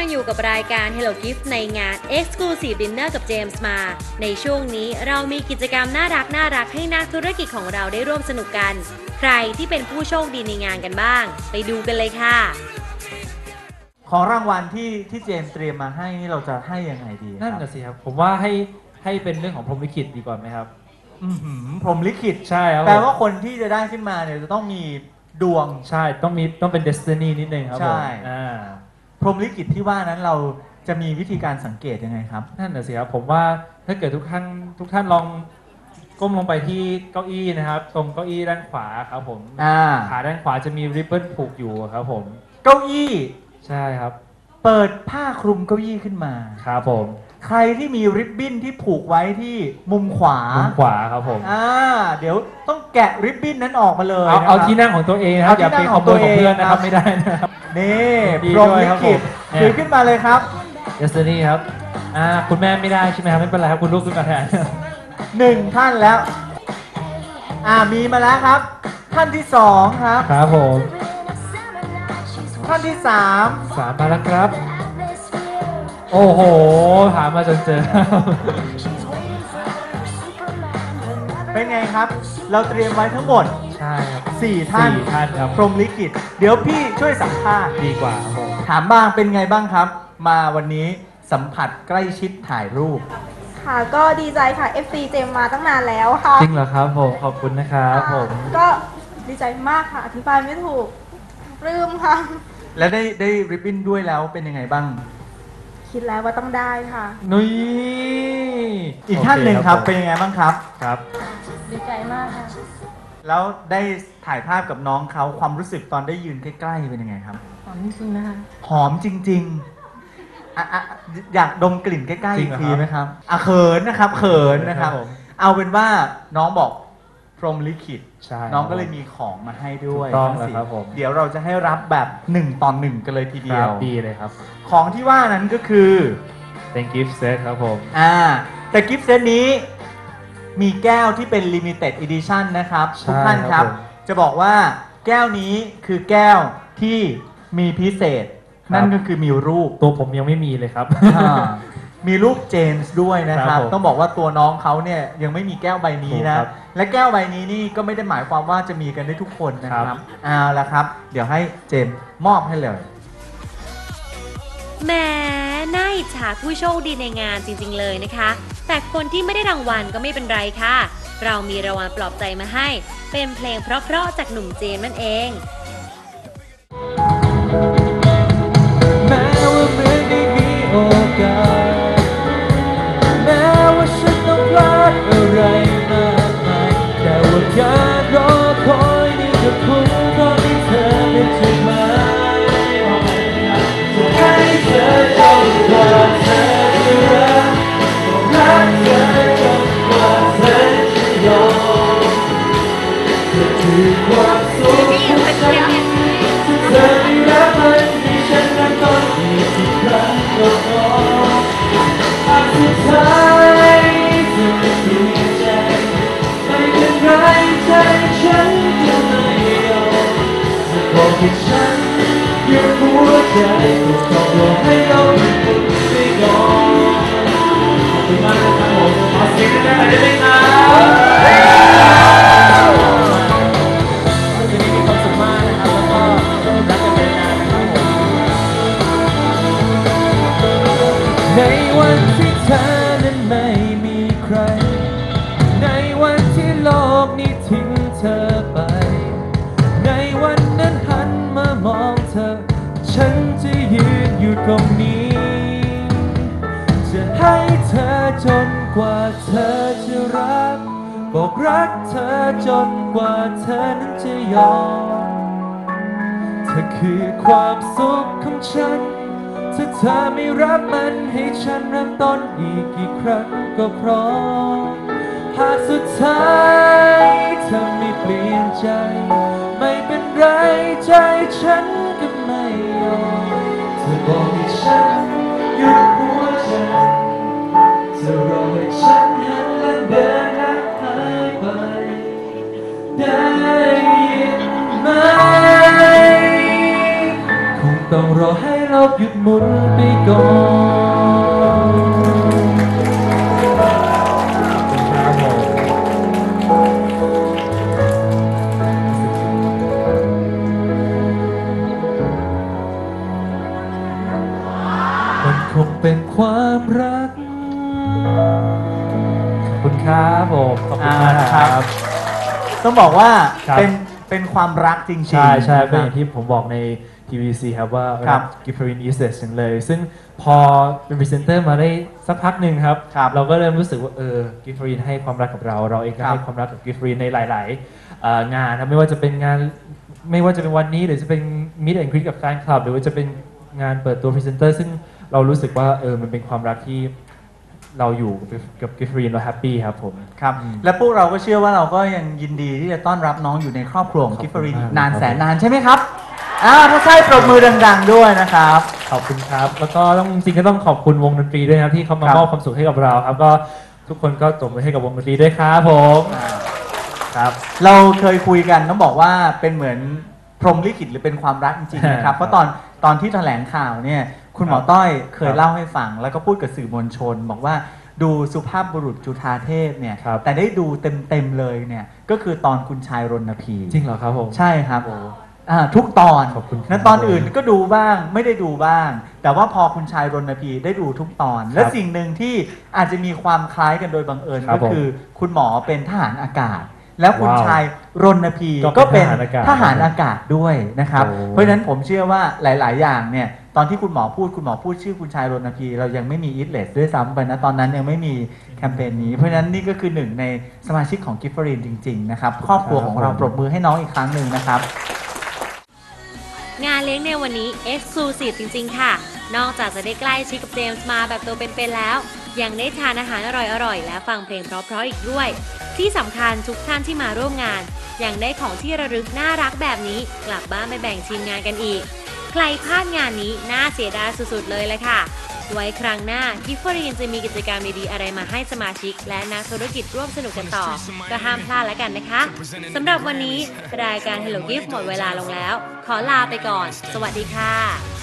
ยังอยู่กับรายการ Hello Gift ในงาน Exclusive Dinner กับ James มา ในช่วงนี้เรามีกิจกรรมน่ารักน่ารักให้นักธุรกิจของเราได้ร่วมสนุกกัน ใครที่เป็นผู้โชคดีในงานกันบ้าง ไปดูกันเลยค่ะ ของรางวัลที่ที่เจมส์เตรียมมาให้นี่เราจะให้ยังไงดีครับนั่นน่ะสิครับ ผมว่าให้ให้เป็นเรื่องของพรหมลิขิตดีกว่าไหมครับ อื้อหือพรหมลิขิตใช่ครับแปลผมว่าคนที่จะได้ขึ้นมาเนี่ยจะต้องมีดวง ใช่ต้องมีต้องเป็นเดสตินีนิดนึงครับผมใช่ อ่า พรหมลิขิตที่ว่านั้นเราจะมีวิธีการสังเกตยังไงครับ นั่นน่ะสิครับผมว่าถ้าเกิดทุกท่านทุกท่านลองก้มลงไปที่เก้าอี้นะครับ ตรงเก้าอี้ด้านขวาครับผมอ่า ขาด้านขวาจะมีริบบิ้นผูกอยู่ครับผมเก้าอี้ ใช่ครับเปิดผ้าคลุมเก้าอี้ขึ้นมา ครับผมใครที่มีริบบิ้นที่ผูกไว้ที่มุมขวามุมขวาครับผมอ่าเดี๋ยวต้องแกะริบบิ้นนั้นออกมาเลยเอานะครับเอาที่นั่งของตัวเองนะครับเอาที่อย่าไปนั่งขของโมตัวยของเพื่อนเองนะคครัรับบไม่ได้นะครับ นี่ดีพรหมด้วยลิครับขิตผมถือขึ้นมาเลยครับเดสตินีครับอ่าคุณแม่ไม่ได้ใช่ไหมครับไม่เป็นไรครับคุณลูกขึ้นมาแทน หนึ่งท่านแล้ว อ่ามีมาแล้วครับ ท่านที่สองครับ ครับผมท่านที่สามสามมาแล้วครับ โอ้โหหามาจนเจอ เป็นไงครับ เราเตรียมไว้ทั้งหมด ใช่ครับ 4 ท่านสี่ท่านครับ พรหมลิขิต เดี๋ยวพี่ช่วยสัมภาษณ์ ดีกว่าครับผม ถามบ้างเป็นไงบ้างครับ มาวันนี้สัมผัสใกล้ชิดถ่ายรูป ค่ะก็ดีใจค่ะ FC เจมมาตั้งนานแล้วค่ะจริงเหรอครับผม ขอบคุณนะครับผม ก็ดีใจมากค่ะ อธิบายไม่ถูกปลื้มค่ะ แล้วได้ได้ริบบิ้นด้วยแล้วเป็นยังไงบ้าง คิดแล้วว่าต้องได้ค่ะ นุ้ยอีกท่านหนึ่งครับโอเป็นยังไงบ้างครับ ครับ ดีใจมากค่ะ แล้วได้ถ่ายภาพกับน้องเขาความรู้สึกตอนได้ยืนใกล้ๆเป็นยังไงครับ หอมจริงๆนะคะ หอมจริงๆอะอะอยากดมกลิ่นใกล้ๆจริอีงกเหรอทีครับไหมครับอะเขินนะครับเขินนะครับ ครับผม เอาเป็นว่าน้องบอกพรหมลิขิต ใช่ น้องก็เลยมีของมาให้ด้วยถูกต้องทั้สี่แล้วครับผม เดี๋ยวเราจะให้รับแบบหนึ่งต่อหนึ่งกันเลยทีคเดียรัว บดีเลยครับ ของที่ว่านั้นก็คือ thank you set ครับผม อ่าแต่กิฟต์เซตนี้ มีแก้วที่เป็น limited edition นะครับ ใช่ทุกท่านคครัรับบ ผม จะบอกว่าแก้วนี้คือแก้วที่มีพิเศษครับนั่นก็คือมีรูป ตัวผมยังไม่มีเลยครับ อ่ามีรูปเจมส์ด้วยนะคครัรับบผมต้องบอกว่าตัวน้องเขาเนี่ยยังไม่มีแก้วใบนี้ถูกนะครับและแก้วใบนี้นี่ก็ไม่ได้หมายความว่าจะมีกันได้ทุกคนนะคครัรับบ เอาละครับ เดี๋ยวให้เจมส์มอบให้เลย แหม น่าอิจฉาผู้โชคดีในงานจริงๆเลยนะคะ แต่คนที่ไม่ได้รางวัลก็ไม่เป็นไรค่ะ เรามีรางวัลปลอบใจมาให้ เป็นเพลงเพราะๆจากหนุ่มเจมนั่นเอง หัวใจก็ต้องร เธอจนกว่าเธอจะรัก บอกรักเธอจนกว่าเธอนั้นจะยอมเธอคือความสุขของฉัน ถ้าเธอไม่รับมันให้ฉันเริ่มต้นอีกกี่ครั้งก็พร้อมหากสุดท้ายเธอไม่เปลี่ยนใจ ไม่เป็นไรใจฉันก็ไม่ยอมเธอบอกให้ฉัน หมคงต้องรอให้เรากหยุดหมุนไปก่อนครับผมมันคงเป็นความรัก ขอบคุณครับผม ขอบคุณมากอ่าคครัรับบต้องบอกว่าครับ เป็น เป็นความรักจริงๆใช่ใช่เป็นอนะย่างที่ผมบอกใน TVC ครับว่าครับกิฟฟรินอีสเ s ถึงเลย ซึ่งพอเป็นพรีเซนเตอร์มาได้สักพักหนึ่งครับครับ เราก็เริ่มรู้สึกว่าเออกิฟฟรินให้ความรักกับเรา เราเองก็ครับให้ความรักกับกิฟฟรินในหลายๆเอ่องานครับไม่ว่าจะเป็นงานไม่ว่าจะเป็นวันนี้หรือจะเป็นมิดแอนด์คริกับแฟนคลับหรือว่าจะเป็นงานเปิดตัวพรีเซนเตอร์ซึ่งเรารู้สึกว่าเออมันเป็นความรักที่ เราอยู่กับกิฟฟรินเราแฮปปี้ครับผม ครับ และพวกเราก็เชื่อว่าเราก็ยังยินดีที่จะต้อนรับน้องอยู่ในครอบครัวของขอบคุณกิฟฟรินมากนานครับแสนนานใช่ไหมครับอ่าถ้าใช่ปรบมือดัง ๆ ด้วยนะครับ ขอบคุณครับ แล้วก็ต้องจริงๆก็ต้องขอบคุณวงดนตรีด้วยนะครับที่เขามาครับมอบความสุขให้กับเราครับก็ทุกคนก็ตบมือให้กับวงดนตรีด้วยครับผมครับ เราเคยคุยกันต้องบอกว่าเป็นเหมือนพรหมลิขิตหรือเป็นความรักจริงๆนะครับ เพราะตอนตอนที่แถลงข่าวเนี่ย คุณหมอต้อยเคยครับเล่าให้ฟัง แล้วก็พูดกับสื่อมวลชน บอกว่าดูสุภาพบุรุษจุธาเทพเนี่ยครับ แต่ได้ดูเต็มๆเลยเนี่ยก็คือตอนคุณชายรณพีจริงเหรอครับผมใช่ครับโอ้ อ่าทุกตอนขอบคุณครับนะตอนอื่นก็ดูบ้างไม่ได้ดูบ้าง แต่ว่าพอคุณชายรณพีได้ดูทุกตอน และสิ่งหนึ่งที่อาจจะมีความคล้ายกันโดยบังเอิญครัก็บผมคือ คุณหมอเป็นทหารอากาศ แล้วคุณว้าวชายรณพีก็ก็เป็เป็นนทหารอากาศทหารอากาศด้วยนะครับ โอ้ เพราะฉะนั้นผมเชื่อว่าหลาย ๆ อย่างเนี่ย ตอนที่คุณหมอพูดคุณหมอพูดชื่อคุณชายรณพีเรายังไม่มีอิทเลสด้วยซ้ำไปนะตอนนั้นยังไม่มีแคมเปญนี้ เพราะฉะนั้นนี่ก็คือหนึ่งในสมาชิกของกิฟฟรินจริง ๆ นะครับ ครอบครัวของเราปรบมือให้น้องอีกครั้งหนึ่งนะครับ งานเลี้ยงในวันนี้ Exclusive จริง ๆ ค่ะ นอกจากจะได้ใกล้ชิดกับเจมส์มาแบบตัวเป็นๆแล้ว ยังได้ทานอาหารอร่อยๆและฟังเพลงเพราะๆอีกด้วย ที่สำคัญทุกท่านที่มาร่วมงานยังได้ของที่ระลึกน่ารักแบบนี้ กลับบ้านไปแบ่งทีมงานกันอีกใค รพลาดงานนี้น่าเสียดายสุดๆเลยละค่ะ ไว้ครั้งหน้ากิฟฟรีนจะมีกิจกรรมดีๆอะไรมาให้สมาชิก และนักธุรกิจร่วมสนุกกันต่อ ก็ห้ามพลาดแล้วกันนะคะสำหรับวันนี้รายการ Hello Gift หมดเวลาลงแล้ว ขอลาไปก่อน สวัสดีค่ะ